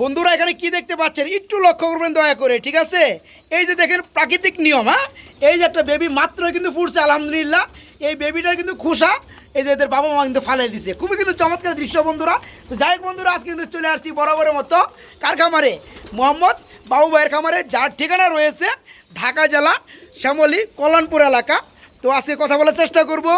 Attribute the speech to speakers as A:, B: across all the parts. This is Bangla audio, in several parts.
A: বন্ধুরা, এখানে কি দেখতে পাচ্ছেন? একটু লক্ষ্য করবেন দয়া করে, ঠিক আছে? এই যে দেখেন, প্রাকৃতিক নিয়ম হ্যাঁ? এই যে একটা বেবি মাত্রই কিন্তু ফুটছে, আলহামদুলিল্লাহ। এই বেবিটার কিন্তু খুশা, এই যে এদের বাবা মা কিন্তু ফালাই দিছে। খুবই কিন্তু চমৎকার দৃশ্য, বন্ধুরা। তো যাই বন্ধুরা, আজকে কিন্তু চলে আসছি বরাবরের মতো কার খামারে মোহাম্মদ বাবু ভাইয়ের খামারে, যার ঠিকানা রয়েছে ঢাকা জেলা শ্যামলী কল্যাণপুর এলাকা। তো আজকে কথা বলার চেষ্টা করব।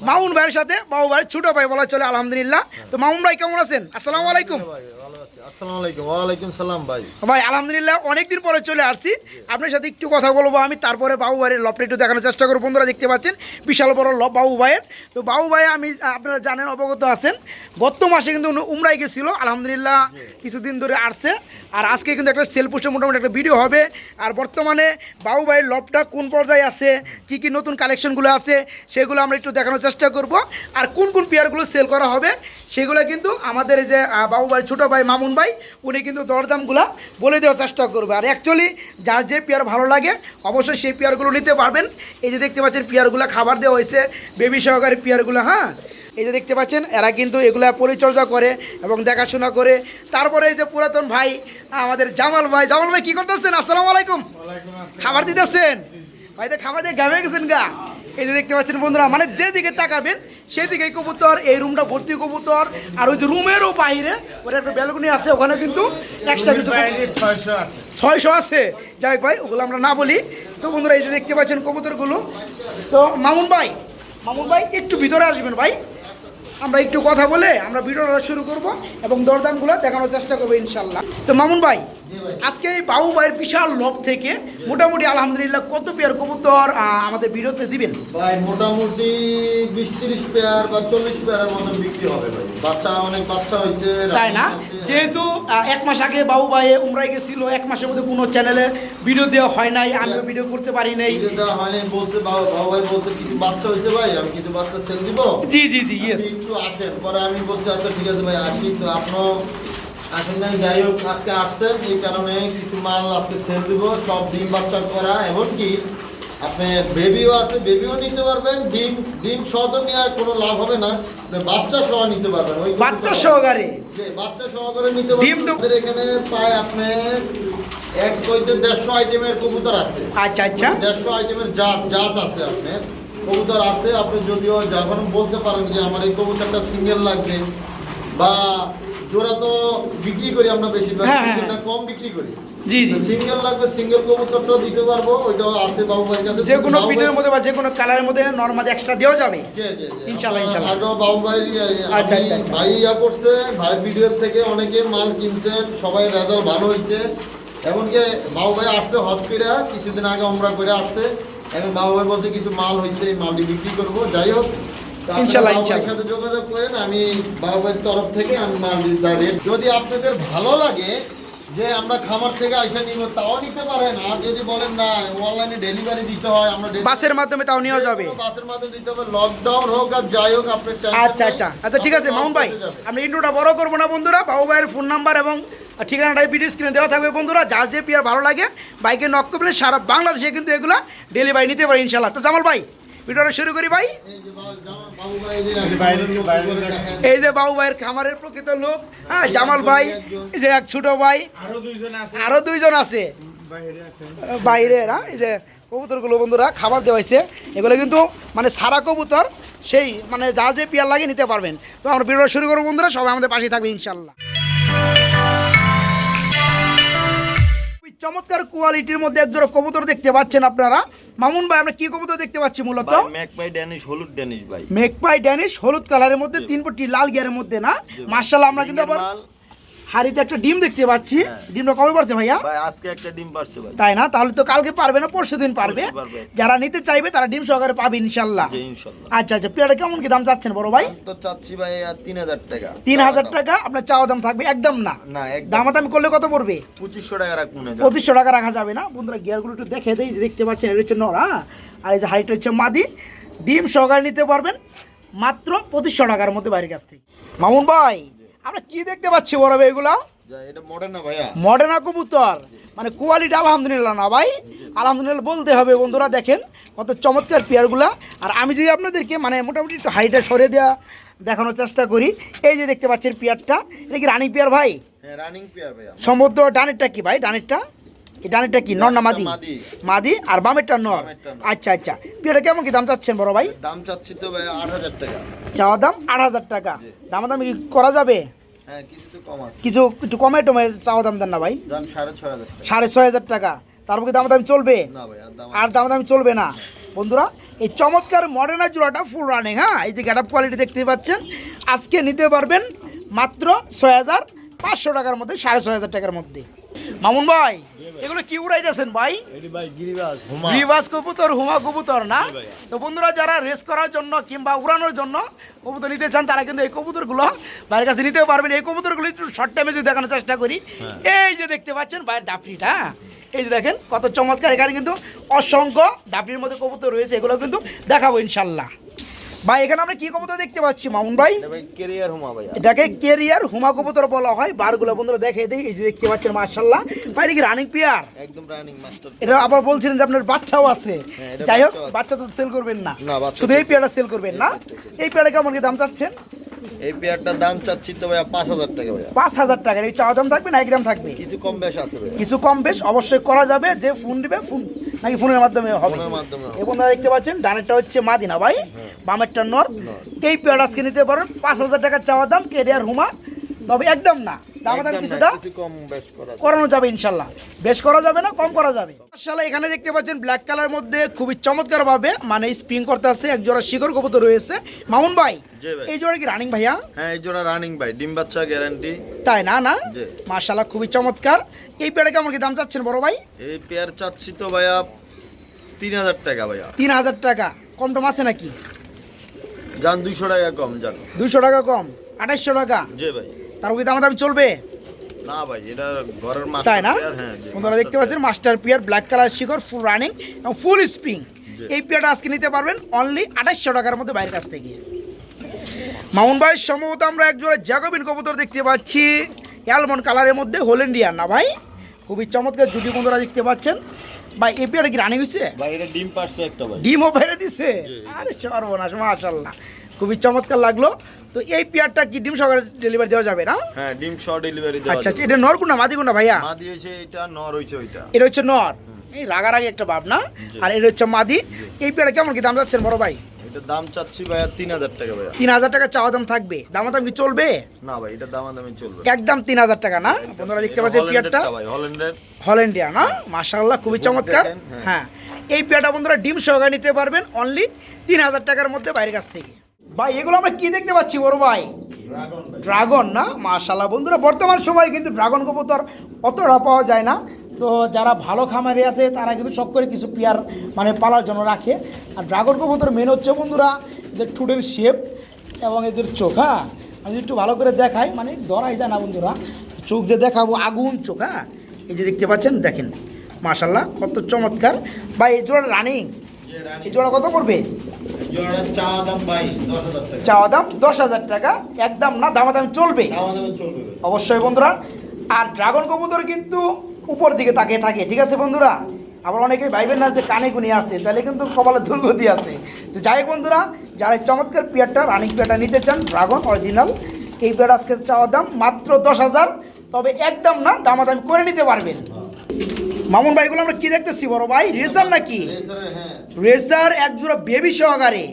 A: মামুন ভাইয়ের সাথে বাবু ভাইয়ের ছোটো ভাই বলা চলে আলহামদুলিল্লাহ। তো মামুন ভাই কেমন আছেন? আসসালামু আলাইকুম।
B: ভাই ভালো আছি। আসসালামু আলাইকুম। সালাম ভাই।
A: ভাই আলহামদুলিল্লাহ অনেকদিন পরে চলে আসছি। আপনার সাথে একটু কথা বলব আমি তারপরে বাবু ভাইয়ের লবটা একটু দেখানোর চেষ্টা করব। বন্ধুরা দেখতে পাচ্ছেন বিশাল বড় লব বাবু ভাইয়ের। তো বাবু ভাই আমি আপনারা জানেন অবগত আছেন গত মাসে কিন্তু উমরাই গেছিল আলহামদুলিল্লাহ কিছুদিন ধরে আসছে। আর আজকে কিন্তু একটা সেল পোস্টে মোটামুটি একটা ভিডিও হবে। আর বর্তমানে বাবু ভাইয়ের লবটা কোন পর্যায়ে আছে কি কি নতুন কালেকশনগুলো আছে সেগুলো আমরা একটু দেখানোর চেষ্টা করব। আর কোন কোন পেয়ারগুলো সেল করা হবে সেগুলো কিন্তু আমাদের এই যে বাবু ভাই ছোটো ভাই মামুন ভাই উনি কিন্তু দরদামগুলো বলে দেওয়ার চেষ্টা করবে। আর অ্যাকচুয়ালি যার যে পেয়ার ভালো লাগে অবশ্যই সেই পেয়ারগুলো নিতে পারবেন। এই যে দেখতে পাচ্ছেন পেয়ারগুলো খাবার দেওয়া হয়েছে বেবি সহকারে পেয়ারগুলো হ্যাঁ? এই যে দেখতে পাচ্ছেন এরা কিন্তু এগুলা পরিচর্যা করে এবং দেখাশোনা করে। তারপরে এই যে পুরাতন ভাই আমাদের জামাল ভাই জামাল ভাই কি করতেছেন? আসসালামু আলাইকুম। খাবার দিতেছেন? ভাই তো খাবার দিয়ে গামে গেছেন গা। এই যে দেখতে পাচ্ছেন বন্ধুরা মানে যেদিকে তাকাবেন সেদিকে কবুতর এই রুমটা ভর্তি কবুতর। আর ওই যে রুমেরও বাইরে ওটা একটা ব্যালকনি আছে ওখানে কিন্তু এক্সট্রা কিছু ছয়শো আছে। যাই হোক ভাই ওগুলো আমরা না বলি। তো বন্ধুরা এই যে দেখতে পাচ্ছেন কবুতরগুলো। তো মামুন ভাই মামুন ভাই একটু ভিতরে আসবেন ভাই। আমরা একটু কথা বলে আমরা ভিডিওটা শুরু করব এবং দরদামগুলো দেখানোর চেষ্টা করব ইনশাল্লাহ। তো মামুন ভাই আজকে এই বাবু ভাইয়ের বিশাল লোভ থেকে মোটামুটি আলহামদুলিল্লাহ কত পেয়ার কবুতর আমাদের ভিডিওতে দিবেন?
B: ভাই মোটামুটি বিশ তিরিশ পেয়ার বা চল্লিশ পেয়ারের মতন বিক্রি হবে ভাই। বাচ্চা অনেক বাচ্চা হয়েছে
A: তাই না? যেহেতু এক মাস আগে বাবু ভাই উমরাই গেছিল এক মাসের মধ্যে কোনো চ্যানেলে ভিডিও দেওয়া হয় নাই আমিও ভিডিও করতে পারি নাই।
B: হয়নি বলছে বাবা ভাই বলছে কিছু বাচ্চা হয়েছে ভাই আমি কিছু বাচ্চা সেল দিব?
A: জি জি জি
B: একটু আসেন পরে আমি বলছি আচ্ছা ঠিক আছে ভাই আসি। তো আপনার আসেন নাই যাই হোক আজকে আসছেন এই কারণে কিছু মাল আজকে সেল দিব সব ডিম বাচ্চা করা এমনকি আপনি বেবিও আছে বেবিও নিতে পারবেন ডিম ডিম সহ তো নেওয়া কোনো লাভ হবে না বাচ্চা সহ নিতে পারবেন। ওই
A: বাচ্চা সহকারে?
B: বাচ্চা সহকারে নিতে পারবেন। এখানে প্রায় আপনি এক কইতে দেড়শো আইটেমের কবুতর আছে।
A: আচ্ছা আচ্ছা।
B: দেড়শো আইটেমের জাত জাত আছে আপনার। কবুতর আছে আপনি যদিও যখন বলতে পারেন যে আমার এই কবুতরটা সিঙ্গেল লাগবে বা জোড়া তো বিক্রি করি আমরা বেশিরভাগ
A: হ্যাঁ, হ্যাঁ,
B: কম বিক্রি করি।
A: জি জি।
B: সিঙ্গেল লাগবে সিঙ্গেল কবুতরটা দিতে পারব ওইটাও আছে বাবু ভাইয়ের কাছে।
A: যে কোনো
B: ভাই-
A: মধ্যে বা যে কোনো কালারের মধ্যে নর্মাল এক্সট্রা দেওয়া যাবে?
B: বাবু ভাই
A: আচ্ছা, আচ্ছা, আচ্ছা।
B: ভাই ইয়া করছে ভাই ভিডিও থেকে অনেকে মাল কিনছেন সবাই রেজাল্ট ভালো হয়েছে। এমনকি বাবু ভাই আসছে হসপিটাল কিছুদিন আগে আমরা করে আসছে। এখন বাবু ভাই বলছে কিছু মাল হয়েছে এই মালটি বিক্রি করব। যাই হোক
A: ইনশাল্লাহ, ইনশাল্লাহ।
B: সাথে যোগাযোগ করেন আমি বাবু ভাইয়ের তরফ থেকে আমি মাল রেট যদি আপনাদের ভালো লাগে যে আমরা খামার থেকে আইসা নিব তাও নিতে পারেন। আর যদি বলেন না অনলাইনে ডেলিভারি দিতে হয় আমরা
A: বাসের মাধ্যমে তাও নেওয়া যাবে।
B: বাসের মাধ্যমে দিতে হবে লকডাউন হোক আর যাই হোক আপনার
A: আচ্ছা আচ্ছা। আচ্ছা ঠিক আছে মামুন ভাই আমি ইন্ট্রোটা বড় করব না বন্ধুরা। বাবু ভাইয়ের ফোন নাম্বার এবং ঠিকানাটাই ভিডিও স্ক্রিনে দেওয়া থাকবে বন্ধুরা। যার যে পেয়ার ভালো লাগে বাইকে নক করলে সারা বাংলাদেশে কিন্তু এগুলো ডেলিভারি নিতে পারে ইনশাল্লাহ। তো জামাল ভাই ভিডিওটা শুরু করি ভাই।
B: এই যে বাবু-
A: ভাইয়ের খামারের প্রকৃত লোক হ্যাঁ জামাল ভাই, এই যে এক ছোট ভাই, আরও দুইজন আছে। বাইরে না এই যে কবুতরগুলো বন্ধুরা খাবার দেওয়া হয়েছে। এগুলো কিন্তু মানে সারা কবুতর, সেই মানে যা যে পিয়ার লাগে নিতে পারবেন। তো আমরা ভিডিওটা শুরু করব বন্ধুরা, সবাই আমাদের পাশে থাকবে ইনশাল্লাহ। চমৎকার কোয়ালিটির মধ্যে এক জোড়া কবুতর দেখতে পাচ্ছেন আপনারা। মামুন ভাই আমরা কি কবুতর দেখতে পাচ্ছি মূলত?
C: মেকপাই ড্যানিশ হলুদ ড্যানিশ ভাই।
A: মেকপাই ড্যানিশ হলুদ কালারের মধ্যে তিন পট্টি লাল গিয়ারের মধ্যে না? মার্শাল আমরা কিন্তু আবার হাড়িতে একটা ডিম দেখতে পাচ্ছি।
C: হ্যাঁ।
A: ডিমটা কবে পারছে ভাইয়া?
C: আজকে একটা ডিম পারছে ভাই।
A: তাই না? তাহলে তো কালকে পারবে না পরশু দিন পারবে। যারা নিতে চাইবে তারা ডিম সহকারে পাবে ইনশাল্লাহ। আচ্ছা আচ্ছা পেয়ারটা কেমন কি দাম চাচ্ছেন বড় ভাই?
B: তো চাচ্ছি ভাই তিন হাজার টাকা।
A: তিন হাজার টাকা? আপনার চাওয়া দাম থাকবে? একদম না?
B: না একদম।
A: দামাদামি করলে কত পড়বে?
C: পঁচিশশো টাকা রাখুন।
A: পঁচিশশো টাকা রাখা যাবে না? বন্ধুরা গিয়ারগুলো একটু দেখে দেই যে দেখতে পাচ্ছেন এটা হচ্ছে নর আর এই যে হাইট হচ্ছে মাদি। ডিম সহকারে নিতে পারবেন মাত্র পঁচিশশো টাকার মধ্যে বাইরের কাছ থেকে। মামুন ভাই আমরা কি দেখতে পাচ্ছি বড় ভাই এগুলা?
B: যা, এটা মডেল না ভাইয়া?
A: মডার্না কবুতর? মানে কোয়ালিটি আলহামদুলিল্লাহ না ভাই। আলহামদুলিল্লাহ বলতে হবে বন্ধুরা দেখেন কত চমৎকার পেয়ারগুলা আর আমি যদি আপনাদেরকে মানে মোটামুটি একটু হাইটে সরে দেওয়া দেখানোর চেষ্টা করি এই যে দেখতে পাচ্ছেন পেয়ারটা এটা কি রানী পেয়ার ভাই?
B: হ্যাঁ
A: সম্ভবত ডানেরটা কি ভাই? ডানেরটা? এই ডানেরটা কি? নর না মাদি?
B: মাদি।
A: আর বামেরটা নর? আচ্ছা আচ্ছা। পিয়াটা কেমন কি? দাম চাচ্ছেন বড় ভাই?
B: দাম চাচ্ছি তো ভাইয়া আট হাজার টাকা।
A: চাওয়া দাম আট হাজার টাকা। দামাদামি কি করা যাবে?
B: কিছু আছে।
A: কিছু একটু কমে টমে চাওয়া দাম দেন না ভাই?
B: সাড়ে ছয় হাজার টাকা।
A: তারপর দাম দামি চলবে?
B: আর দাম
A: দামি চলবে না। বন্ধুরা এই চমৎকার মডার্নার জোড়াটা ফুল রানিং হ্যাঁ? এই যে গ্যাট কোয়ালিটি দেখতে পাচ্ছেন আজকে নিতে পারবেন মাত্র ছয় হাজার পাঁচশো টাকার মধ্যে সাড়ে ছয় হাজার টাকার মধ্যে। মামুন ভাই এগুলো কি উড়াইতেছেন ভাই?
C: গিরিবাস
A: কবুতর হুমা কবুতর না? তো বন্ধুরা যারা রেস করার জন্য কিংবা উড়ানোর জন্য কবুতর নিতে চান তারা কিন্তু এই কবুতরগুলো বাইরের কাছে নিতে পারবেন। এই কবুতরগুলো একটু শর্ট টাইমে যদি দেখানোর চেষ্টা করি এই যে দেখতে পাচ্ছেন বাইরের ডাপড়িটা হ্যাঁ? এই যে দেখেন কত চমৎকার। এখানে কিন্তু অসংখ্য ডাপড়ির মধ্যে কবুতর রয়েছে এগুলো কিন্তু দেখাবো ইনশাল্লাহ। ভাই এখানে আমরা কি কবুতর দেখতে পাচ্ছি মামুন ভাই?
C: কেরিয়ার হুমা ভাইয়া
A: এটাকে কেরিয়ার হুমা কবুতর বলা হয় বারগুলো বন্ধুরা দেখে দিই এই যে দেখতে পাচ্ছেন মার্শাল্লাহ ভাই এটা কি রানিং পেয়ার
B: একদম রানিং মাস্টার
A: এটা আবার বলছিলেন যে আপনার বাচ্চাও আছে।
B: হ্যাঁ,
A: যাই হোক বাচ্চা তো সেল করবেন না। শুধু এই পেয়ারটা সেল করবেন না। এই পেয়ারটা কেমন কি দাম চাচ্ছেন?
B: এই পেয়ারটার দাম চাচ্ছি তো ভাইয়া পাঁচ হাজার টাকা ভাইয়া।
A: পাঁচ হাজার টাকার এই চাওয়া দাম থাকবে না এক দাম থাকবে?
B: কিছু কম বেশ আছে
A: কিছু কম বেশ অবশ্যই করা যাবে। যে ফোন দিবে ফোন নাকি ফোনের মাধ্যমে হবে।
B: ফোনের মাধ্যমে
A: এবং দেখতে পাচ্ছেন ডানেরটা হচ্ছে মাদিনা ভাই। বামেরটা নর এই পেয়ারটা আজকে নিতে পারেন। পাঁচ হাজার টাকার চাওয়া দাম কেরিয়ার হুমা। তবে একদম না। দাম দাম কিছুটা
B: কিছু কম বেশ করা যাবে।
A: করানো যাবে ইনশাল্লাহ। বেশ করা যাবে না কম করা যাবে। মাশাআল্লাহ এখানে দেখতে পাচ্ছেন ব্ল্যাক কালার মধ্যে খুবই চমৎকার মানে স্প্রিং করতে আছে এক জোড়া শিকড় কবুতর রয়েছে। মামুন ভাই এই জোড়া কি রানিং ভাইয়া?
B: হ্যাঁ এই জোড়া রানিং ভাই ডিম বাচ্চা গ্যারান্টি
A: তাই না না। খুবই চমৎকার। এই পেয়ারে কেমন কি দাম চাচ্ছেন বড় ভাই?
B: এই পেয়ার চাচ্ছি তো ভাইয়া তিন হাজার টাকা ভাইয়া।
A: তিন হাজার টাকা। কম টম আছে নাকি?
B: যান দুইশো টাকা কম যান।
A: দুইশো টাকা কম আঠাইশশো টাকা।
B: জি ভাই।
A: তারপর কি দাম দামি চলবে?
B: না ভাই এটা ঘরের মাছ
A: তাই না? বন্ধুরা দেখতে পাচ্ছেন মাস্টার পিয়ার ব্ল্যাক কালার শিকড় ফুল রানিং এবং ফুল স্প্রিং। এই পিয়ারটা আজকে নিতে পারবেন অনলি আঠাশশো টাকার মধ্যে বাইরের কাছ থেকে। মামুন ভাই সম্ভবত আমরা এক জোড়া জ্যাকোবিন কবুতর দেখতে পাচ্ছি। অ্যালমন্ড কালারের মধ্যে হোলেন্ডিয়ান না ভাই? খুবই চমৎকার জুটি বন্ধুরা দেখতে পাচ্ছেন। ভাই এ পিয়ারটা কি রানি হইছে?
B: ভাই এটা ডিম পারছে একটা ভাই।
A: ডিমও বাইরে দিছে? আরে সর্বনাশ মাশাআল্লাহ। খুবই চমৎকার লাগল। তো এই পেয়ারটা কি ডিম সহকারে ডেলিভারি দেওয়া যাবে না?
B: হ্যাঁ ডিম সহ ডেলিভারি দেওয়া
A: আচ্ছা আচ্ছা এটা মাদি মাদিগুনা ভাইয়া?
B: মা হইছে এটা নর হইছে ওইটা।
A: এটা হচ্ছে নর। এই রাগারাগি একটা ভাব না আর এটা হচ্ছে মাদি। এই পেয়ারটা কেমন কি দাম যাচ্ছেন বড় ভাই?
B: এটা দাম চাচ্ছি ভাইয়া তিন হাজার টাকা ভাইয়া।
A: তিন হাজার টাকা চাওয়া দাম থাকবে। দামা দাম কি চলবে?
B: না ভাই এটা দাম দামে চলবে।
A: একদম তিন হাজার টাকা না? বন্ধুরা দেখতে পাচ্ছেন পেয়ারটা?
B: হল্যান্ডের
A: হল্যান্ডিয়া না? মাশাআল্লাহ খুবই চমৎকার।
B: হ্যাঁ।
A: হ্যাঁ। এই পেয়ারটা বন্ধুরা ডিম সহকারে নিতে পারবেন অনলি তিন হাজার টাকার মধ্যে বাইরের কাছ থেকে। ভাই এগুলো আমরা কি দেখতে পাচ্ছি বড় ভাই?
B: ড্রাগন ভাই।
A: ড্রাগন না? মাশাল্লাহ বন্ধুরা বর্তমান সময়ে কিন্তু ড্রাগন কবুতর অতটা পাওয়া যায় না। তো যারা ভালো খামারে আছে তারা কিন্তু শখ করে কিছু পেয়ার মানে পালার জন্য রাখে। আর ড্রাগন কবুতর মেন হচ্ছে বন্ধুরা এদের ঠুটের শেপ এবং এদের চোখ হ্যাঁ? আমি একটু ভালো করে দেখাই মানে ধরাই যায় না বন্ধুরা। চোখ যে দেখাবো আগুন চোখ হ্যাঁ? এই যে দেখতে পাচ্ছেন দেখেন। মাশাল্লাহ কত চমৎকার। বা এই জোড়া রানিং এই জোড়া কত পড়বে? চাওয়া দাম দশ হাজার টাকা। একদম না দামাদামি চলবে?
B: দাম দামে চলবে। ভাই
A: অবশ্যই বন্ধুরা। আর ড্রাগন কবুতর কিন্তু উপর দিকে তাকিয়ে থাকে। ঠিক আছে বন্ধুরা? আবার অনেকেই ভাইবেন না যে কানে গুনি আছে, তাহলে কিন্তু কপালে দুর্গতি আছে। তো যাই হোক বন্ধুরা, যারা চমৎকার পেয়ারটা, রানিং পেয়ারটা নিতে চান, ড্রাগন অরিজিনাল, এই পেয়ার আজকে চাওয়ার দাম মাত্র দশ হাজার। তবে একদম না, দামাদামি করে নিতে পারবেন। মামুন ভাই ভাইগুলো আমরা কি দেখতেছি বড় ভাই? রেসার নাকি?
B: রেসারে হ্যাঁ।
A: এক জোড়া বেবি সহকারে।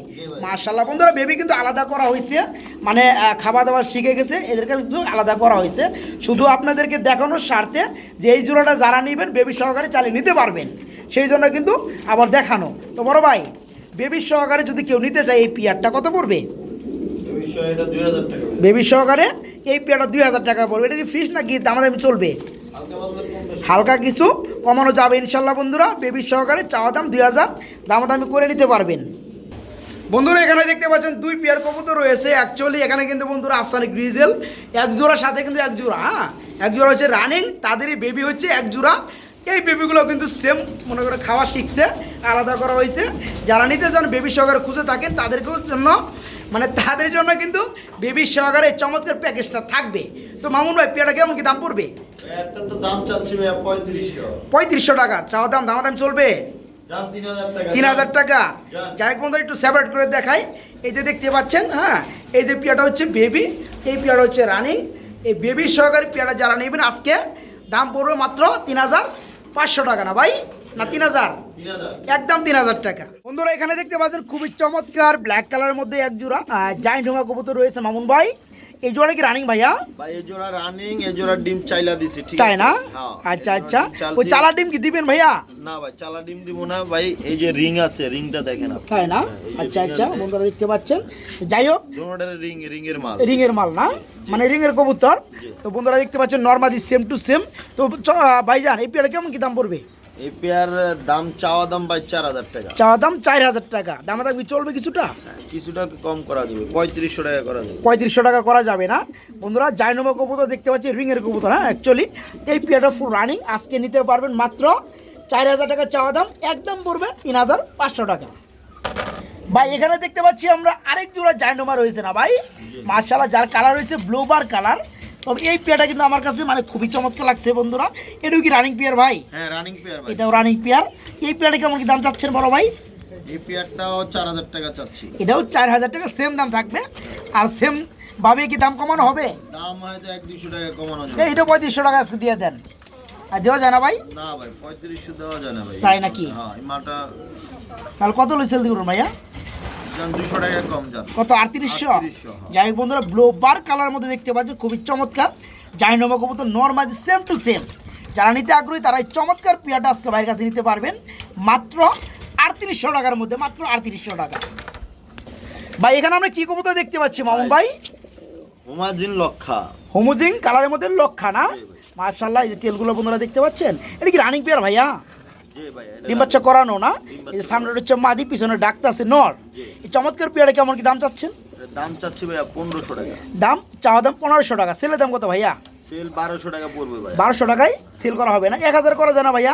A: মার্শাল্লাহ বন্ধুরা বেবি কিন্তু আলাদা করা হয়েছে। মানে খাওয়া দাওয়া শিখে গেছে এদেরকে কিন্তু আলাদা করা হয়েছে। শুধু আপনাদেরকে দেখানোর স্বার্থে যে এই জোড়াটা যারা নেবেন বেবি সহকারে চালিয়ে নিতে পারবেন। সেই জন্য কিন্তু আবার দেখানো। তো বড় ভাই বেবি সহকারে যদি কেউ নিতে চায় এই পিয়ারটা কত পড়বে? বেবি সহকারে এই পিয়ারটা দুই হাজার টাকা পড়বে। এটা কি ফিস নাকি? দামাদামি চলবে?
B: হালকা
A: কিছু কমানো যাবে ইনশাল্লাহ বন্ধুরা। বেবি সহকারে চাওয়া দাম দুই হাজার, দামাদামি করে নিতে পারবেন। বন্ধুরা, এখানে দেখতে পাচ্ছেন দুই পেয়ার কবুতর রয়েছে। অ্যাকচুয়ালি এখানে কিন্তু বন্ধুরা আফসানি গ্রিজেল, এক জোড়ার সাথে কিন্তু এক জোড়া হ্যাঁ? এক জোড়া হচ্ছে রানিং তাদেরই বেবি হচ্ছে এক জোড়া। এই বেবিগুলো কিন্তু সেম মনে করে খাওয়া শিখছে, আলাদা করা হয়েছে। যারা নিতে চান বেবি সহকারে খুঁজে থাকেন, তাদেরকেও জন্য মানে তাদের জন্য কিন্তু বেবি সহকারে চমৎকার প্যাকেজটা থাকবে। তো মামুন ভাই পেয়ারটা কেমন কি দাম পড়বে?
B: পঁয়ত্রিশশো।
A: টাকা। চাওয়া দাম দামাদাম চলবে?
B: তিন হাজার টাকা।
A: যাই বন্ধু একটু সেপারেট করে দেখাই। এই যে দেখতে পাচ্ছেন হ্যাঁ এই যে পিয়াটা হচ্ছে বেবি এই পিয়াটা হচ্ছে রানিং এই বেবি সহকারী পেয়ারা যারা নেবেন আজকে দাম পড়বে মাত্র তিন হাজার পাঁচশো টাকা না ভাই? না তিন হাজার? একদম তিন হাজার টাকা। বন্ধুরা এখানে দেখতে পাচ্ছেন খুবই চমৎকার ব্ল্যাক কালারের মধ্যে এক জোড়া জাইন্ট হোমা কবুতর রয়েছে মামুন ভাই। এই জোড়া কি রানিং ভাইয়া?
B: ভাই এই জোড়া রানিং এই জোড়া ডিম চাইলা দিছি ঠিক
A: তাই না?
B: হ্যাঁ,
A: আচ্ছা আচ্ছা। ওই চালা ডিম কি দিবেন ভাইয়া?
B: না ভাই চালা ডিম দিব না। ভাই এই যে রিং আছে রিংটা দেখেন আপনি।
A: তাই না?
B: হ্যাঁ,
A: আচ্ছা আচ্ছা বন্ধুরা দেখতে পাচ্ছেন। যাই হোক
B: দোনোটার রিং রিং এর মাল।
A: রিং এর মাল না? মানে রিং এর কবুতর তো বন্ধুরা দেখতে পাচ্ছেন নর্মালি সেম টু সেম তো ভাইজান এই পেয়ারা কেমন কি দাম পড়বে?
B: এই পেয়ার দাম চাওয়া দাম ভাই চার হাজার টাকা।
A: চাওয়া দাম চার হাজার টাকা। দামা দামি চলবে কিছুটা?
B: কিছুটা কম করা যাবে পঁয়ত্রিশশো টাকা করা যাবে।
A: পঁয়ত্রিশশো টাকা করা যাবে না। বন্ধুরা জাইনোভা কবুতর দেখতে পাচ্ছি রিংয়ের কবুতর হ্যাঁ অ্যাকচুয়ালি এই পেয়ারটা ফুল রানিং আজকে নিতে পারবেন মাত্র চার হাজার টাকা চাওয়া দাম একদম পড়বে তিন হাজার পাঁচশো টাকা। ভাই এখানে দেখতে পাচ্ছি আমরা আরেক জোড়া জাইনোমা রয়েছে না ভাই? মার্শাল্লাহ যার কালার রয়েছে ব্লোবার কালার তবে এই পেয়ারটা কিন্তু আমার কাছে মানে খুবই চমৎকার লাগছে বন্ধুরা। এটাও কি রানিং পেয়ার ভাই?
B: হ্যাঁ রানিং পেয়ার ভাই।
A: এটাও রানিং পেয়ার এই পেয়ারটা কেমন কি দাম চাচ্ছেন বড় ভাই?
B: এই পেয়ারটাও চার হাজার টাকা চাচ্ছি।
A: এটাও চার হাজার টাকা সেম দাম থাকবে। আর সেম ভাবে কি দাম কমানো হবে?
B: দাম হয়তো এক দুশো টাকা কমানো যাবে।
A: এটা পঁয়ত্রিশশো টাকা দিয়ে দেন। আর দেওয়া যায় না ভাই?
B: না ভাই পঁয়ত্রিশশো দেওয়া যায় ভাই।
A: তাই নাকি?
B: হ্যাঁ
A: তাহলে কত লই সেল দিবেন ভাইয়া? কত? আটত্রিশশো?
B: 3800, হ্যাঁ।
A: যাই হোক বন্ধুরা ব্লো বার কালার মধ্যে দেখতে পাচ্ছেন খুবই চমৎকার। জাইনোমা কবুতর নর্মাল সেম টু সেম যারা নিতে আগ্রহী তারা এই চমৎকার পিয়াটা আজকে ভাইয়ের কাছে নিতে পারবেন। মাত্র আটত্রিশশো টাকার মধ্যে মাত্র আটত্রিশশো টাকা। ভাই এখানে আমরা কি কবুতর দেখতে পাচ্ছি মামুন ভাই?
B: হোমাজিন লক্ষা।
A: হোমোজিং কালারের মধ্যে লক্ষা না? মার্শাল্লাহ এই যে তেলগুলো বন্ধুরা দেখতে পাচ্ছেন এটা কি রানিং পেয়ার ভাইয়া? ডিম বাচ্চা করানো না? এই যে সামনে হচ্ছে মাদি পিছনে ডাক্তার আছে নর এই চমৎকার পেয়ারে কেমন কি দাম চাচ্ছেন?
B: দাম চাচ্ছি ভাইয়া পনেরোশো টাকা।
A: দাম চাওয়া দাম পনেরোশো টাকা। সেলের দাম কত ভাইয়া?
B: সেল বারোশো টাকা পড়বে ভাই
A: বারোশো টাকায় সেল করা হবে না। এক হাজার করা যায় না ভাইয়া?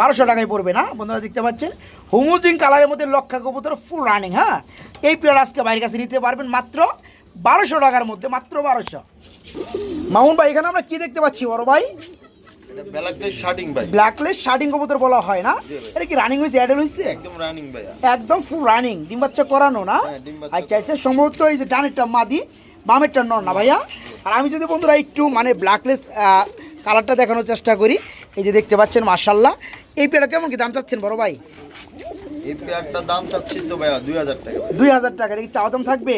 B: বারোশো
A: টাকায় পড়বে না। বন্ধুরা দেখতে পাচ্ছেন হুমুজিং কালারের মধ্যে লক্ষা কবুতর ফুল রানিং হ্যাঁ? এই পেয়ার আজকে বাইরের কাছে নিতে পারবেন মাত্র বারোশো টাকার মধ্যে মাত্র বারোশো। মামুন ভাই এখানে আমরা কি দেখতে পাচ্ছি বড় ভাই
B: এটা ব্ল্যাকটাই শার্টিং ভাই
A: ব্ল্যাকলেস শার্টিং কবুতর বলা হয় না? এটা কি রানিং হয়েছে অ্যাডেল হয়েছে?
B: একদম রানিং ভাইয়া।
A: একদম ফুল রানিং ডিম বাচ্চা করানো না?
B: হ্যাঁ,
A: আচ্ছা আচ্ছা সম্ভবত এই যে ডানেরটা মাদি বামেরটা নর না ভাইয়া? আর আমি যদি বন্ধুরা একটু মানে ব্ল্যাকলেস কালারটা দেখানোর চেষ্টা করি এই যে দেখতে পাচ্ছেন মার্শাল্লাহ এই পেয়ারা কেমন কি দাম চাচ্ছেন বড় ভাই?
B: এই পেয়ারটার দাম চাচ্ছি তো ভাইয়া দুই হাজার টাকা।
A: দুই হাজার টাকা এটা কি চাওয়া দাম থাকবে?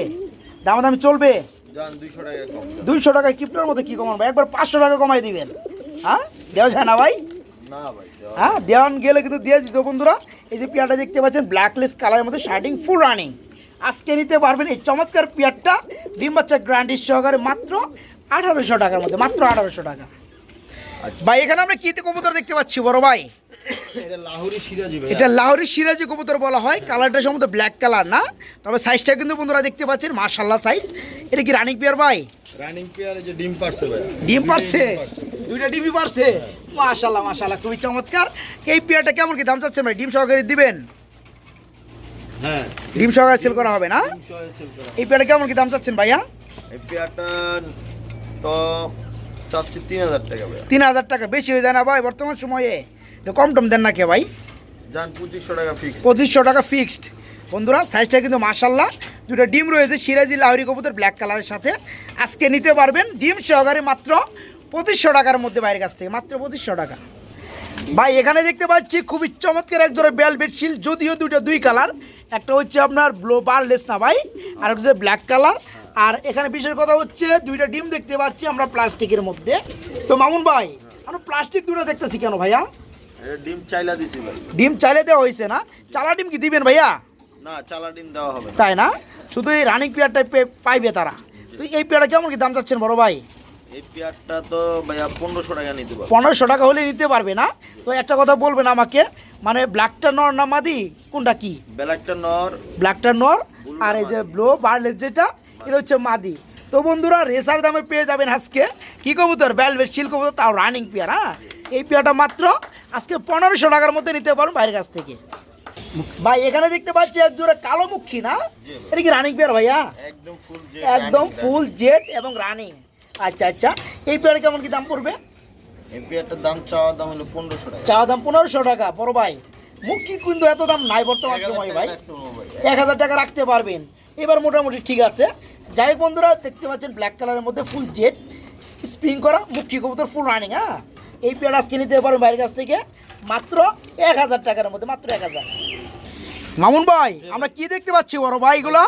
A: দাম দামি চলবে
B: দুইশো টাকা কম।
A: দুইশো টাকা কিপ্টার মধ্যে কি কমানো ভাই একবার পাঁচশো টাকা কমাই দিবেন। হ্যাঁ? দেওয়া যায়
B: না ভাই? দেওয়া
A: হ্যাঁ দেওয়ান গেলে কিন্তু দিয়ে দিত বন্ধুরা। এই যে পেয়ারটা দেখতে পাচ্ছেন ব্ল্যাকলেস কালারের মধ্যে শার্টিং ফুল রানিং আজকে নিতে পারবেন এই চমৎকার পেয়ারটা ডিম বাচ্চা গ্রান্ডির সহকারে মাত্র আঠারোশো টাকার মধ্যে মাত্র আঠারোশো টাকা।
B: আচ্ছা।
A: ভাই এখানে আমরা কি কবুতর দেখতে পাচ্ছি বড় ভাই?
B: এটা লাহোরি সিরাজি
A: কবুতর বলা হয় কালারটা সম্ভবত ব্ল্যাক কালার না। তবে সাইজটা কিন্তু বন্ধুরা দেখতে পাচ্ছেন মার্শাল্লাহ সাইজ এটা কি রানিং পেয়ার ভাই?
B: রানিং পেয়ার যে ডিম পারছে ভাই।
A: ডিম পারছে? দুইটা ডিমই পারছে? মাশাল্লাহ মাশাল্লাহ খুবই চমৎকার। এই পেয়ারটা কেমন কি দাম চাচ্ছেন ভাই? ডিম সহকারে দিবেন?
B: হ্যাঁ।
A: ডিম সহকারে সেল করা হবে না। এই পেয়ারটা কেমন কি দাম চাচ্ছেন ভাইয়া?
B: এই পেয়ারটা তো চাচ্ছি তিন হাজার টাকা ভাই
A: তিন হাজার টাকা বেশি হয়ে যায় না ভাই বর্তমান সময়ে? কম টম দেন না কে ভাই?
B: যান পঁচিশশো টাকা ফিক্স
A: পঁচিশশো টাকা ফিক্সড বন্ধুরা সাইজটা কিন্তু মার্শাল্লাহ দুটো ডিম রয়েছে সিরাজি লাহরি কবুতর ব্ল্যাক কালারের সাথে। আজকে নিতে পারবেন ডিম সহকারে মাত্র পঁচিশশো টাকার মধ্যে বাইরের কাছ থেকে মাত্র পঁচিশশো টাকা। ভাই এখানে দেখতে পাচ্ছি খুবই চমৎকার এক ধরনের বেল বেডশিল যদিও দুটো দুই কালার একটা হচ্ছে আপনার ব্লো বারলেস না ভাই আর হচ্ছে ব্ল্যাক কালার আর এখানে বিশেষ কথা হচ্ছে দুইটা ডিম দেখতে পাচ্ছি আমরা প্লাস্টিকের মধ্যে। তো মামুন ভাই আমরা প্লাস্টিক দুটো দেখতেছি কেন ভাইয়া?
B: ডিম চাইলা দিছি ভাই।
A: ডিম চাইলে দেওয়া হয়েছে না। চালা ডিম কি দিবেন ভাইয়া?
B: না চালা ডিম দেওয়া হবে
A: তাই না? শুধু এই রানিং পেয়ারটাই পাইবে তারা। তো এই পেয়ারটা কেমন কি দাম চাচ্ছেন বড় ভাই?
B: এই পেয়ারটা তো ভাইয়া পনেরোশো টাকা নিতে পারব।
A: পনেরোশো টাকা হলে নিতে পারবে না? তো একটা কথা বলবেন আমাকে মানে ব্ল্যাকটা নর না মাদি? কোনটা কি?
B: ব্ল্যাকটা নর।
A: ব্ল্যাকটা নর আর এই যে ব্লো বার্লেস যেটা এটা হচ্ছে মাদি। তো বন্ধুরা রেসার দামে পেয়ে যাবেন আজকে। কি কবুতর? ব্যালভেট শিল কবুতর তাও রানিং পেয়ার হ্যাঁ? এই পেয়ারটা মাত্র আজকে পনেরোশো টাকার মধ্যে নিতে পারুন বাইরের কাছ থেকে। ভাই এখানে দেখতে পাচ্ছি এক জোড়া কালো মুখী না? এটা কি রানিং পেয়ার ভাইয়া?
B: একদম ফুল
A: জেট এবং রানিং আচ্ছা আচ্ছা। এই পেয়ার কেমন কি দাম পড়বে?
B: এই পেয়ারটার দাম চাওয়া দাম হলো পনেরোশো টাকা।
A: দাম পনেরোশো টাকা বড় ভাই। মুখী কিন্তু এত দাম নাই বর্তমান সময় ভাই। এক হাজার টাকা রাখতে পারবেন। এবার মোটামুটি ঠিক আছে। যাই বন্ধুরা দেখতে পাচ্ছেন ব্ল্যাক কালারের মধ্যে ফুল জেট স্প্রিং করা মুখী কবুতর ফুল রানিং হ্যাঁ? এই পেয়ার আজকে নিতে পারবেন বাইরের কাছ থেকে মাত্র এক হাজার টাকার মধ্যে মাত্র এক হাজার। মামুন ভাই আমরা কি দেখতে পাচ্ছি বড় ভাই এগুলো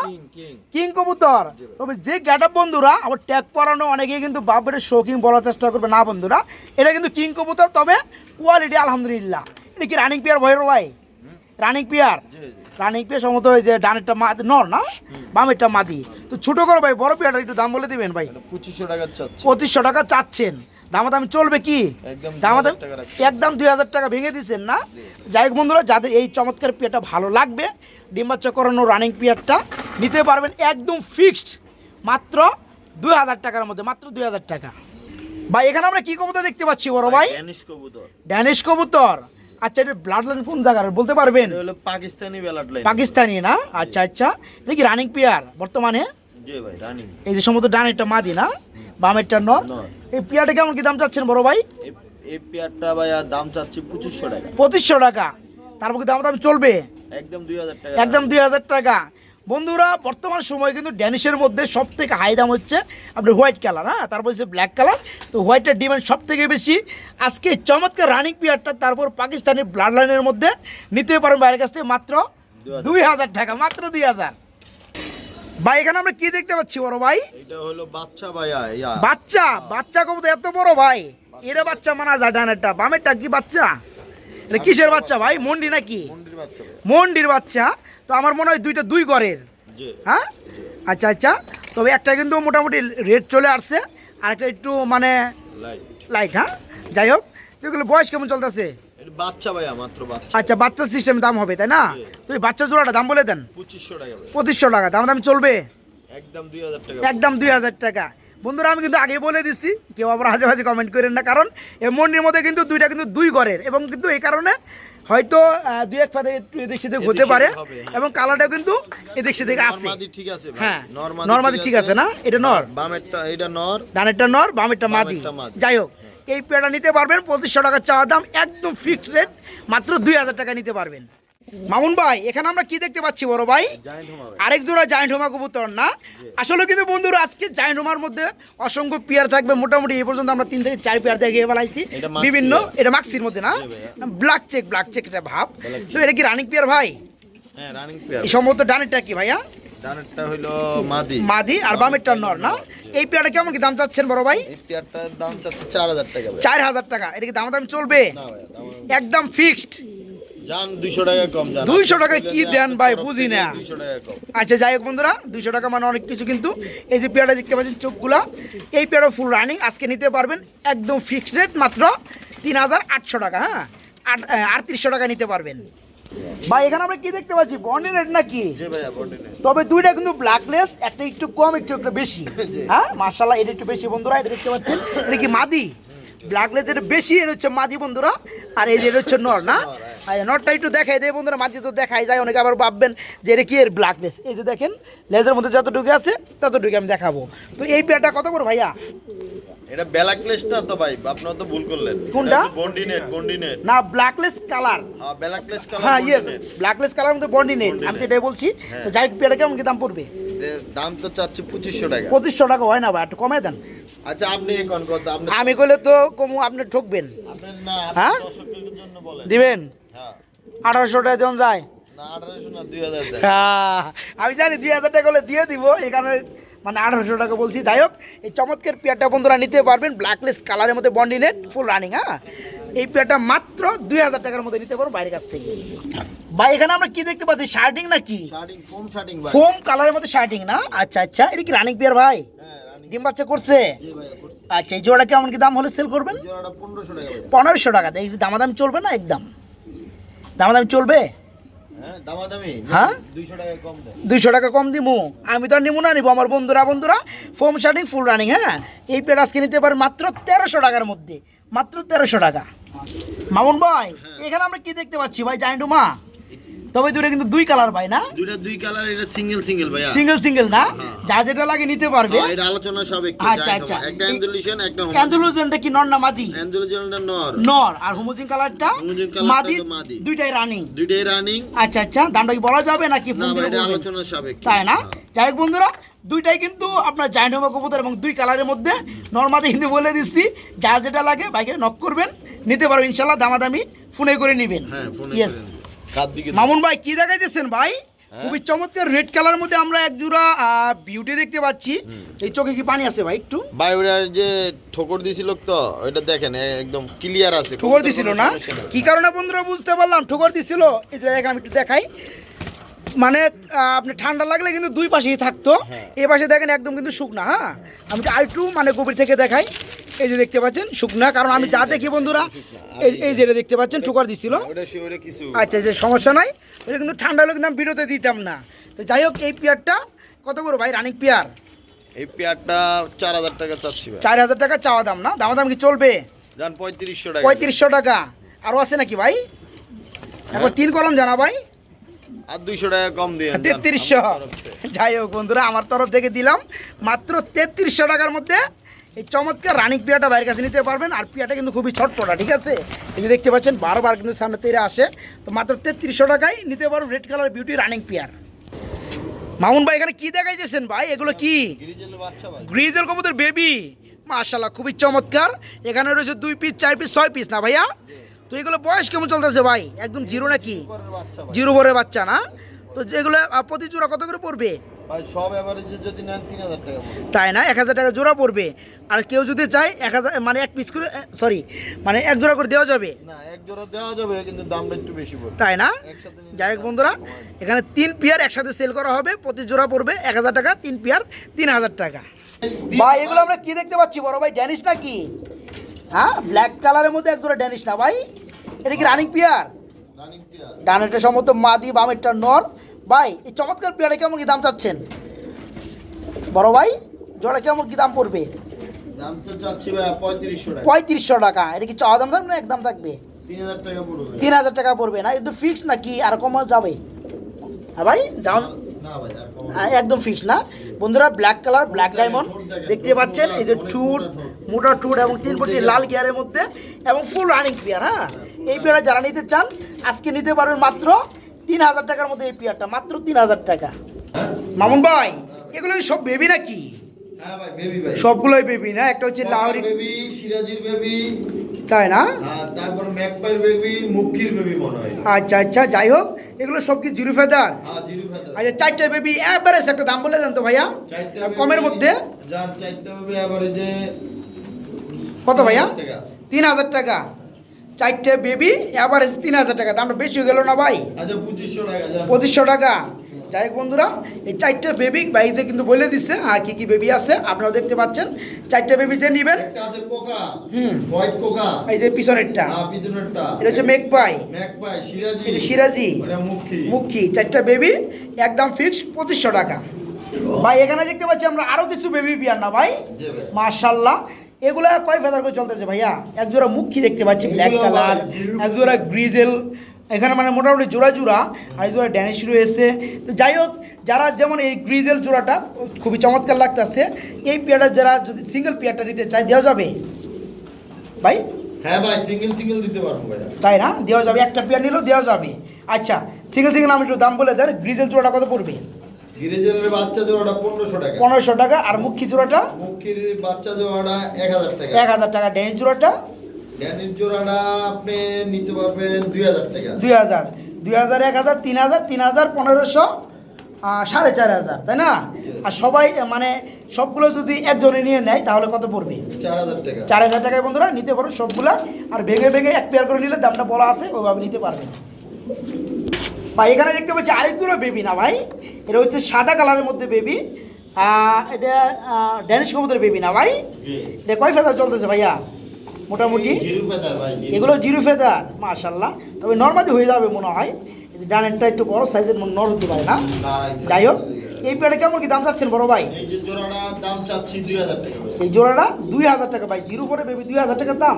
B: কিং
A: কবুতর। তবে যে গ্যাট বন্ধুরা আবার ট্যাগ পরানো অনেকে কিন্তু বাপের শৌকিং বলার চেষ্টা করবে না বন্ধুরা। এটা কিন্তু কিং কবুতর তবে কোয়ালিটি আলহামদুলিল্লাহ। এটা কি রানিং পেয়ার ভয়ের ভাই? রানিং পেয়ার রানিং পেয়ার সম্ভবত ওই যে ডানেরটা মাদি নর না? বামেরটা মাদি। তো ছোটো করো ভাই বড় পেয়ারটা একটু দাম বলে দিবেন ভাই।
B: পঁচিশশো টাকা
A: পঁচিশশো টাকা চাচ্ছেন। দামাদামি চলবে কি? দামাদামি
B: 2000 টাকা রাখছি।
A: একদম দুই হাজার টাকা ভেঙে দিচ্ছেন না? যাই হোক বন্ধুরা যাদের এই চমৎকার পেয়ারটা ভালো লাগবে ডিম্বাচ্চা করানো রানিং পেয়ারটা নিতে পারবেন একদম ফিক্সড মাত্র দুই হাজার টাকার মধ্যে মাত্র দুই হাজার টাকা। ভাই এখানে আমরা কি কবুতর দেখতে পাচ্ছি বড় ভাই
B: ড্যানিশ কবুতর।
A: ড্যানিশ কবুতর। আচ্ছা এটা ব্লাড লাইন কোন জায়গার? বলতে পারবেন?
B: হলো পাকিস্তানি ব্লাড লাইন
A: পাকিস্তানি না? আচ্ছা আচ্ছা। এটা কি রানিং পেয়ার বর্তমানে?
B: জি ভাই রানিং
A: এই যে সম্ভবত একটা মাদি না? বামেরটা নর। এই পেয়ারটা কেমন কি দাম চাচ্ছেন বড় ভাই?
B: এই এই পেয়ারটা ভাই দাম চাচ্ছি পঁচিশশো টাকা।
A: পঁচিশশো টাকা। তারপর কি দাম দাম চলবে?
B: একদম দুই হাজার টাকা।
A: একদম দুই হাজার টাকা। বন্ধুরা বর্তমান সময় কিন্তু ড্যানিশের মধ্যে সব থেকে হাই দাম হচ্ছে আপনার হোয়াইট কালার হ্যাঁ? তারপর হচ্ছে ব্ল্যাক কালার তো হোয়াইটের ডিমান্ড সব থেকে বেশি। আজকে চমৎকার রানিং পিয়ারটা তারপর পাকিস্তানি ব্লাড লাইনের মধ্যে নিতে পারেন বাইরের কাছ থেকে মাত্র দুই হাজার। টাকা মাত্র দুই হাজার। ভাই এখানে আমরা কি দেখতে পাচ্ছি বড় ভাই?
B: এটা হলো বাচ্চা ইয়া।
A: বাচ্চা বাচ্চা কবুতর এত বড় ভাই। এরা বাচ্চা মানা যায় ডানেরটা বামেরটা কি বাচ্চা? এটা কিসের বাচ্চা ভাই? মন্ডি নাকি? মন্ডির বাচ্চা তো আমার মনে হয় দুইটা দুই ঘরের। হ্যাঁ? আচ্ছা আচ্ছা। তবে একটা কিন্তু মোটামুটি রেট চলে আসছে আর একটা একটু মানে
B: লাইট
A: হ্যাঁ? যাই হোক এগুলো বয়স কেমন চলতেছে?
B: বাচ্চা ভাইয়া মাত্র বাচ্চা।
A: আচ্ছা বাচ্চা সিস্টেম দাম হবে তাই না? তো এই বাচ্চা জোড়াটা দাম বলে দেন।
B: পঁচিশশো টাকা
A: পঁচিশশো টাকা দাম দাম চলবে?
B: একদম দুই হাজার টাকা।
A: একদম দুই হাজার টাকা। বন্ধুরা আমি কিন্তু আগে বলে দিচ্ছি কেউ আবার হাজে হাজে কমেন্ট করেন না কারণ এই মন্ডির মধ্যে কিন্তু দুইটা কিন্তু দুই ঘরের এবং কিন্তু এই কারণে হয়তো দুই এক পাতে একটু এদিক সেদিক হতে পারে
B: হ্যাঁ।
A: এবং কালারটাও কিন্তু এদিক সেদিক আছে।
B: ঠিক আছে
A: হ্যাঁ
B: নরমাদি
A: ঠিক আছে। না? এটা নর।
B: বামেরটা এটা নর।
A: ডানেরটা নর বামেরটা মাদি। যাই হোক এই পেয়ারটা নিতে পারবেন পঁচিশশো টাকার চাওয়া দাম একদম ফিক্সড রেট মাত্র দুই হাজার টাকা নিতে পারবেন। মামুন ভাই এখানে আমরা কি দেখতে পাচ্ছি বড় ভাই? আরেক জোড়া জায়েন্ট হোমা কবুতর না? আসলে কিন্তু বন্ধুরা আজকে জায়েন্ট হোমার মধ্যে অসংখ্য পেয়ার থাকবে। মোটামুটি এই পর্যন্ত আমরা তিন থেকে চার পেয়ার দেখে ফেলাইছি। বিভিন্ন এটা মাক্সির মধ্যে না? ব্ল্যাক চেক ব্ল্যাক চেক এটা ভাব। তো এটা কি রানিং পেয়ার ভাই?
B: হ্যাঁ
A: সম্ভবত ডানেরটা কি ভাইয়া?
B: ডানেরটা মাদি।
A: মাদি আর বামেরটা নর না? এই পেয়ারটা কেমন কি দাম চাচ্ছেন বড় ভাই?
B: এই পেয়ারটার দাম চাচ্ছে চার হাজার টাকা
A: এটা কি দাম দাম চলবে?
B: না ভাই
A: একদম ফিক্সড
B: জান দুইশো টাকা কম জান
A: 200 টাকায় কি দেন ভাই, বুঝি না।
B: দুইশো টাকা কম।
A: আচ্ছা যাই হোক বন্ধুরা দুশো টাকা মানে অনেক কিছু কিন্তু। এই যে পেয়ারটা দেখতে পাচ্ছেন চোখগুলা এই পেয়ারও ফুল রানিং আজকে নিতে পারবেন একদম ফিক্সড রেট মাত্র তিন হাজার আটশো টাকা হ্যাঁ? টাকা নিতে পারবেন। ভাই এখানে আমরা কি দেখতে পাচ্ছি? রেট নাকি? তবে দুইটা কিন্তু ব্ল্যাকলেস একটা একটু কম একটু একটু বেশি হ্যাঁ? মার্শাল্লাহ এটা একটু বেশি বন্ধুরা এটা দেখতে পাচ্ছেন। এটা কি মাদি? ব্ল্যাকলেস এটা বেশি এটা হচ্ছে মাদি বন্ধুরা। আর এই যে এটা হচ্ছে নর না? নরটা একটু দেখাই দেয় বন্ধুরা মাদি তো দেখাই যায় অনেকে আবার ভাববেন যে এটা কি এর ব্ল্যাকলেস এই যে দেখেন লেজের মধ্যে যতটুকু আছে ততটুকু আমি দেখাবো। তো এই পেয়ারটা কত করে ভাইয়া?
B: এটা ব্ল্যাকলেস না তো ভাই? আপনারা তো ভুল করলেন।
A: কোনটা?
B: বন্ডিনেট বন্ডিনেট
A: না ব্ল্যাকলেস কালার
B: হ্যাঁ ব্ল্যাকলেস কালার
A: হ্যাঁ ইয়েস ব্ল্যাকলেস কালার মধ্যে বন্ডি নেই আমি তো এটাই বলছি।
B: হ্যাঁ।
A: তো যাই হোক পেয়ারটা কেমন কি দাম পড়বে?
B: দাম তো চাচ্ছি পঁচিশশো টাকা।
A: পঁচিশশো টাকা হয় না ভাই? একটু কমে দেন।
B: আচ্ছা আপনি এখন কত আপনি
A: আমি কইলে তো কমু আপনি ঠকবেন। হ্যাঁ? দিবেন?
B: হ্যাঁ
A: আঠারোশো টাকা দেন যায়।
B: না না
A: হ্যাঁ, আমি জানি দুই হাজার টাকা হলে দিয়ে দিব এখানে মানে আঠারোশো টাকা বলছি। যাই হোক এই চমৎকার পেয়ারটা বন্ধুরা নিতে পারবেন ব্ল্যাকলেস কালারের মধ্যে বন্ডিনেট ফুল রানিং হ্যাঁ? এই পেয়ারটা মাত্র দুই হাজার টাকার মধ্যে নিতে পারব বাইরের কাছ থেকে। ভাই এখানে আমরা কি দেখতে পাচ্ছি? শার্টিং নাকি?
B: শার্টিং ফোম
A: কালারের মধ্যে শার্টিং না? আচ্ছা আচ্ছা এটা কি রানিং পেয়ার ভাই?
B: হ্যাঁ
A: ডিম বাচ্চা করছে? আচ্ছা এই জোড়া কেমন কি দাম হলে সেল করবেন?
B: পনেরোশো টাকা
A: পনেরোশো টাকা চলবে না একদম? দামাদামি চলবে?
B: হ্যাঁ
A: হ্যাঁ?
B: দুইশো টাকা কম দেন
A: টাকা কম দিমু। আমি তো আর নিবো না নিবো। আমার বন্ধুরা বন্ধুরা ফোম শার্টিং ফুল রানিং হ্যাঁ? এই পেড আজকে নিতে পারেন মাত্র তেরোশো টাকার মধ্যে। মাত্র তেরোশো টাকা। মামুন ভাই এখানে আমরা কি দেখতে পাচ্ছি ভাই? জাইন্টুমা তবে দুটো কিন্তু দুই কালার ভাই না?
B: দুই কালার এটা সিঙ্গেল সিঙ্গেল ভাইয়া।
A: সিঙ্গেল সিঙ্গেল না?
B: হ্যাঁ।
A: যা যেটা লাগে নিতে পারবে।
B: হ্যাঁ, এটা আলোচনা
A: আচ্ছা, আচ্ছা।
B: একটা অ্যান্ডুলেশন একটা
A: কি নর না মাদি?
B: অ্যান্ডুলেশনটা নর
A: নর আর হোমোজিন কালারটা
B: হোমোজিন কালারটা
A: মাদি দুইটাই রানিং
B: দুইটাই রানিং
A: আচ্ছা আচ্ছা। দামটা কি বলা যাবে নাকি ফোন দিয়ে
B: এটা? আলোচনা সাপেক্ষে।
A: তাই না?
B: হ্যাঁ।
A: যাই হোক বন্ধুরা দুইটাই কিন্তু আপনার জাইনোমা কবুতর এবং দুই কালারের মধ্যে নর্মালি কিন্তু বলে দিচ্ছি। যা যেটা লাগে বাইকে নক করবেন। নিতে পারো ইনশাল্লাহ দামাদামি ফোনে করে নেবেন।
B: হ্যাঁ
A: ইয়েস মামুন ভাই কি দেখাইতেছেন ভাই?
B: হ্যাঁ।
A: খুবই চমৎকার রেড কালার মধ্যে আমরা এক জোড়া বিউটি দেখতে পাচ্ছি। এই চোখে কি পানি আছে ভাই একটু?
B: ভাই বায়ুরার যে ঠোকর দিছিল তো ওইটা দেখেন একদম ক্লিয়ার আছে।
A: ঠোকর দিছিল না? কি কারণে বন্ধুরা বুঝতে পারলাম ঠোকর দিছিল? এই যে দেখেন আমি একটু দেখাই। মানে আপনি ঠান্ডা লাগলে কিন্তু দুই পাশেই থাকতো।
B: হ্যাঁ।
A: এ পাশে দেখেন একদম কিন্তু শুকনা হ্যাঁ? আমি আর একটু মানে গভীর থেকে দেখাই। এই যে দেখতে পাচ্ছেন শুকনা কারণ আমি যা দেখি বন্ধুরা এই এই যেটা দেখতে পাচ্ছেন ঠোকর দিছিল। আচ্ছা যে সমস্যা নাই এটা কিন্তু ঠান্ডা হলে কিন্তু আমি বিরতে দিতাম না। তো যাই হোক এই পেয়ারটা কত করে ভাই রানিক পেয়ার?
B: এই পেয়ারটা চার হাজার টাকা চাচ্ছি
A: চার হাজার টাকা চাওয়া দাম না? দাম দাম কি চলবে?
B: যান পঁয়ত্রিশশো টাকা।
A: পঁয়ত্রিশশো টাকা। আরও আছে নাকি ভাই? একবার তিন কলম জানা ভাই।
B: আর দুইশো টাকা কম দিয়ে
A: তেত্রিশশো। যাই হোক বন্ধুরা আমার তরফ থেকে দিলাম মাত্র তেত্রিশশো টাকার মধ্যে এই চমৎকার রানিক পিয়াটা বাইরের কাছে নিতে পারবেন আর পিয়াটা কিন্তু খুবই ছটপটা ঠিক আছে? এই যে দেখতে পাচ্ছেন বারবার কিন্তু সামনে তেরে আসে। তো মাত্র তেত্রিশশো টাকায় নিতে পারো red colour beauty running pair. Mamun ভাই এখানে কি দেখাইতেছেন ভাই? এগুলো কি? গ্রিজের কবুতর বেবি। মাশাল্লাহ খুবই চমৎকার। এখানে রয়েছে দুই পিস চার পিস ছয় পিস না ভাইয়া? তো এগুলো বয়স কেমন চলতেছে ভাই? একদম জিরো নাকি? জিরো বরের বাচ্চা না? তো যেগুলো প্রতি জোড়া কত করে পড়বে?
B: ভাই সব এভারেজে যদি নেন তিন হাজার টাকা
A: তাই না? এক হাজার টাকা জোড়া পড়বে। আর কেউ যদি চায় এক হাজার মানে এক পিস করে সরি মানে এক জোড়া করে দেওয়া যাবে।
B: না এক জোড়া দেওয়া যাবে কিন্তু দামটা একটু বেশি পড়বে।
A: তাই না? যাই হোক বন্ধুরা এখানে তিন পেয়ার একসাথে সেল করা হবে প্রতি জোড়া পড়বে এক হাজার টাকা তিন পেয়ার তিন হাজার টাকা। ভাই এগুলো আমরা কি দেখতে পাচ্ছি? বড় ভাই ড্যানিশ না কি হ্যাঁ ব্ল্যাক কালারের মধ্যে এক জোড়া ড্যানিশ না ভাই? এটা কি রানিং পেয়ার ডানেরটা সম্ভবত মাদি বামেরটা নর। ভাই এই চমৎকার পেয়ারে কেমন কি দাম চাচ্ছেন? বড় ভাই জোড়া কেমন কি দাম পড়বে?
B: দাম তো চাচ্ছি ভাই পঁয়ত্রিশশো টাকা।
A: পঁয়ত্রিশশো টাকা। এটা কি চাওয়া দাম দাম না একদম থাকবে?
B: তিন হাজার টাকা পড়বে।
A: না? একটু ফিক্স নাকি? আর কম যাবে? হ্যাঁ ভাই যাও। আহ, একদম ফিক্স না? বন্ধুরা ব্ল্যাক কালার ব্ল্যাক ডায়মন্ড দেখতে পাচ্ছেন? এই যে টুট মোটা টুট এবং তিন ফুটি লাল গিয়ারের মধ্যে এবং ফুল রানিং পেয়ার হ্যাঁ? এই পেয়ারা যারা নিতে চান আজকে নিতে পারবেন মাত্র তিন হাজার টাকার মধ্যে এই পেয়ারটা মাত্র তিন হাজার টাকা। মামুন ভাই এগুলো সব বেবি নাকি?
B: হ্যাঁ
A: সবগুলোই বেবি না? একটা হচ্ছে লাহরি
B: বেবি সিরাজির বেবি
A: তাই না?
B: তারপর ম্যাকপাইর বেবি মুখির বেবি মনে হয়
A: আচ্ছা আচ্ছা যাই হোক এগুলো সব কি জিরো
B: হ্যাঁ জিরু ফেদার।
A: আচ্ছা চারটে বেবি এভারেজ একটা দাম বলে দেন তো ভাইয়া। কমের মধ্যে?
B: চারটা বেবি এভারেজে
A: কত ভাইয়া? তিন হাজার টাকা। চারটে বেবি এভারেজ তিন হাজার টাকা। দামটা বেশি হয়ে গেল না ভাই?
B: পঁচিশশো টাকা
A: যাই হোক বন্ধুরা এই চারটে বেবি বাইতে কিন্তু বলে দিচ্ছে আর কি কি বেবি আছে আপনারা দেখতে পাচ্ছেন। চারটে বেবি যে নেবেন হুম।
B: White Coca.
A: এই যে পিছনেরটা।
B: হ্যাঁ পিছনেরটা।
A: এটা হচ্ছে মেঘ পাই
B: সিরাজি
A: এটা সিরাজি
B: মুখী।
A: চারটা বেবি একদম ফিক্সড পঁচিশশো টাকা। ভাই এখানে দেখতে পাচ্ছি আমরা আরও কিছু বেবি বিয়ার না ভাই। মার্শাল্লাহ এগুলা কয় ফেদার করে চলতেছে ভাইয়া? এক জোড়া মুখী দেখতে পাচ্ছি ব্ল্যাক কালার
B: ভাই, জিরো-
A: এক জোড়া গ্রিজেল এখানে মানে মোটামুটি জোড়া জোড়া আর এই জোড়া ড্যানিশ রয়েছে। তো যাই হোক যারা যেমন এই গ্রিজেল জোড়াটা খুবই চমৎকার লাগতেছে এই পেয়ারটা যারা যদি সিঙ্গেল পেয়ারটা নিতে চায় দেওয়া যাবে? ভাই?
B: হ্যাঁ ভাই সিঙ্গেল সিঙ্গেল দিতে পারব
A: তাই না? দেওয়া যাবে একটা পেয়ার নিলেও দেওয়া যাবে। আচ্ছা সিঙ্গেল সিঙ্গেল আমি একটু দাম বলে দেন গ্রিজেল জোড়াটা কত পড়বে?
B: বাচ্চা জোড়াটা পনেরোশো টাকা।
A: পনেরোশো টাকা আর মুখী জোড়াটা?
B: মুখির বাচ্চা জোড়াটা এক হাজার টাকা।
A: এক হাজার টাকা। ড্যানিশ জোড়াটা?
B: ড্যানির জোড়াটা আপনি নিতে পারবেন দুই হাজার টাকা।
A: দুই হাজার। দুই হাজার এক হাজার তিন হাজার তিন হাজার পনেরোশো সাড়ে চার হাজার তাই না? আর সবাই মানে সবগুলো যদি একজনে নিয়ে নেয় তাহলে কত পড়বে?
B: চার হাজার টাকা।
A: চার হাজার টাকায় বন্ধুরা নিতে পারবেন সবগুলা। আর ভেঙে ভেঙে এক পেয়ার করে নিলে দামটা বলা আছে ওইভাবে নিতে পারবেন। ভাই এখানে দেখতে পাচ্ছি আরেক দুটো বেবি না ভাই? এটা হচ্ছে সাদা কালারের মধ্যে বেবি এটা ড্যানিশ কবুতরের বেবি না ভাই? এটা কয় ফেদার চলতেছে ভাইয়া? মোটামুটি। এগুলো জিরো ফেদার মাশাল্লাহ তবে নর্মালি হয়ে যাবে মনে হয়। এই যে ডানেরটা একটু বড় সাইজের নর হতে পারে না। যাই হোক এই পেয়ারে কেমন কি দাম চাচ্ছেন বড় ভাই?
B: এই
A: জোড়াটা দুই হাজার টাকা ভাই জিরো পরে বেবি দুই হাজার টাকার দাম।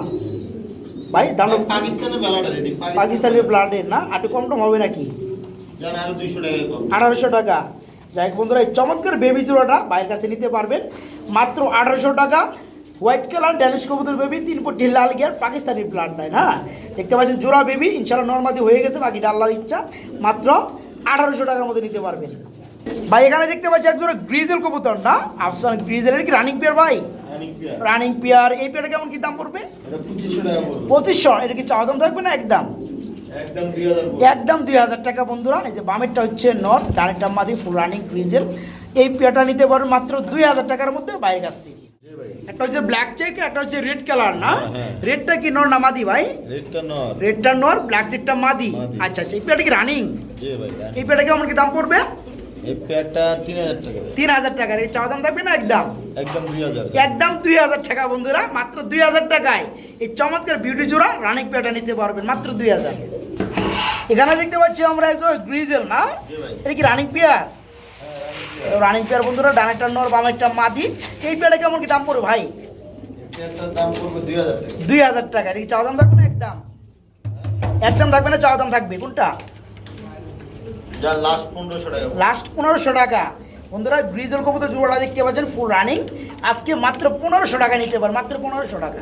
A: ভাই দাম
B: পাকিস্তানের
A: ব্লাডের না? আর একটু কম টম হবে নাকি? আঠারোশো টাকা। যাই হোক বন্ধুরা এই চমৎকার বেবি জোড়াটা বাইরের কাছে নিতে পারবেন। মাত্র আঠারোশো টাকা। হোয়াইট কালার ড্যানিশ কবুতর বেবি তিন ফুটি লাল গিয়ার পাকিস্তানি ব্লাড লাইন হ্যাঁ? দেখতে পাচ্ছেন জোড়া বেবি ইনশাল্লাহ নর্মাদি হয়ে গেছে বাকিটা আল্লাহর ইচ্ছা। মাত্র আঠারোশো টাকার মধ্যে নিতে পারবেন। ভাই এখানে দেখতে পাচ্ছি একজন গ্রিজেল কবুতর না? আফসান গ্রিজেলের কি রানিং পেয়ার ভাই?
B: রানিং পেয়ার
A: এই পেয়ারটা কেমন কি দাম পড়বে?
B: এটা পঁচিশশো টাকা পড়বে।
A: পঁচিশশো। এটা কি চাওয়া দাম থাকবে না একদম?
B: একদম দুই হাজার
A: টাকা বন্ধুরা এই যে বামেরটা হচ্ছে নর ডানেরটা মাদি ফুল রানিং ফ্রিজের এই পেয়ারটা নিতে পারেন মাত্র দুই হাজার টাকার মধ্যে বাইরের কাছ থেকে। একটা হচ্ছে ব্ল্যাক চেক একটা হচ্ছে রেড কালার না?
B: হ্যাঁ, হ্যাঁ।
A: রেডটা কি নর না মাদি ভাই?
B: রেডটা নর
A: রেডটা নর ব্ল্যাক চেকটা মাদি।
B: মাদি।
A: আচ্ছা আচ্ছা এই পেয়ারটা কি রানিং এই পেয়ারটা কেমন কি দাম পড়বে?
B: এই টাকা ভাই।
A: তিন এই চাওয়া দাম থাকবে না একদম?
B: একদম দুই হাজার
A: একদম দুই হাজার টাকা বন্ধুরা মাত্র দুই হাজার টাকায়। এই চমৎকার বিউটি জোড়া রানিং পেয়ারটা নিতে পারবেন মাত্র দুই হাজার। এখানে দেখতে পাচ্ছি আমরা একজন গ্রিজেল না? এটা কি রানিং পেয়ার রানিং পেয়ার বন্ধুরা ডানেরটা নর বামেরটা মাদি। এই পেয়ারটা কেমন কি দাম পড়বে ভাই?
B: দুই হাজার টাকা।
A: দুই হাজার টাকা। এটা কি চাওয়া দাম থাকবে না একদম? একদম থাকবে না চাওয়া দাম থাকবে। কোনটা?
B: যার লাস্ট পনেরোশো টাকা
A: লাস্ট পনেরোশো টাকা। বন্ধুরা ব্রিজের কবুতর জোড়া দেখতে পাচ্ছেন ফুল রানিং আজকে মাত্র পনেরোশো টাকা নিতে পার, মাত্র পনেরোশো টাকা।